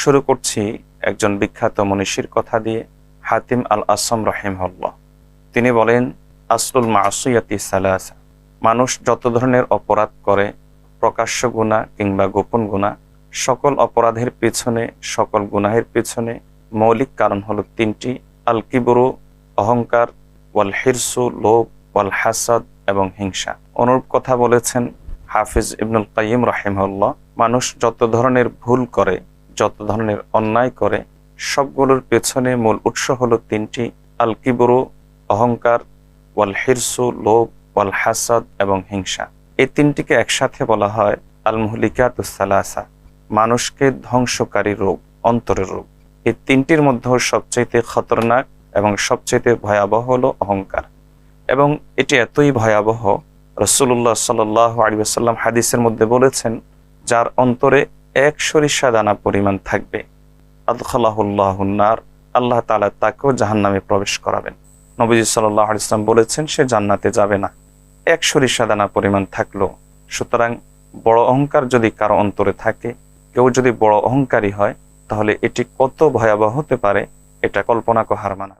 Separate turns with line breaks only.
শুরু করছি একজন বিখ্যাত মনীষীর কথা দিয়ে হাতিম আল আসম রহিমহল্লা তিনি বলেন, আসলুল মাসুয়াতি সালাসা। মানুষ যত ধরনের অপরাধ করে, প্রকাশ্য গুণা কিংবা গোপন গুণা, সকল অপরাধের পেছনে, সকল গুনাহের পেছনে মৌলিক কারণ হলো তিনটি আল কিবরু অহংকার ওয়াল হিরসু লোভ ওয়াল হাসাদ এবং হিংসা। অনুরূপ কথা বলেছেন হাফিজ ইবনুল কাইম রাহিমহল্লা মানুষ যত ধরনের ভুল করে যত ধরনের অন্যায় করে, সবগুলোর পেছনে মূল উৎস হলো তিনটি আল কিবরু অহংকার ওয়াল হিরসু লোভ ওয়াল হাসাদ এবং হিংসা। এই তিনটিকে একসাথে বলা হয় আল মুহলিকাতুসালাসা মানুষকে ধ্বংসকারী রোগ অন্তরের রোগ এই তিনটির মধ্যে সবচাইতে খতরনাক এবং সবচাইতে ভয়াবহ হলো অহংকার। এবং এটি এতই ভয়াবহ রসুল্লাহ সাল আলিবাসাল্লাম হাদিসের মধ্যে বলেছেন, যার অন্তরে এক সরিষা দানা পরিমাণ থাকবে। আদখালাহুল্লাহনার আল্লাহ তালা তাকেও জাহান নামে প্রবেশ করাবেন। নবীজি সাল্লাহ ইসলাম বলেছেন, সে জান্নাতে যাবে না। এক সরিষা দানা পরিমাণ থাকল। সুতরাং বড় অহংকার যদি কারও অন্তরে থাকে, কেউ যদি বড় অহংকারী হয়, তাহলে এটি কত ভয়াবহ হতে পারে, এটা কল্পনা কহার মানা।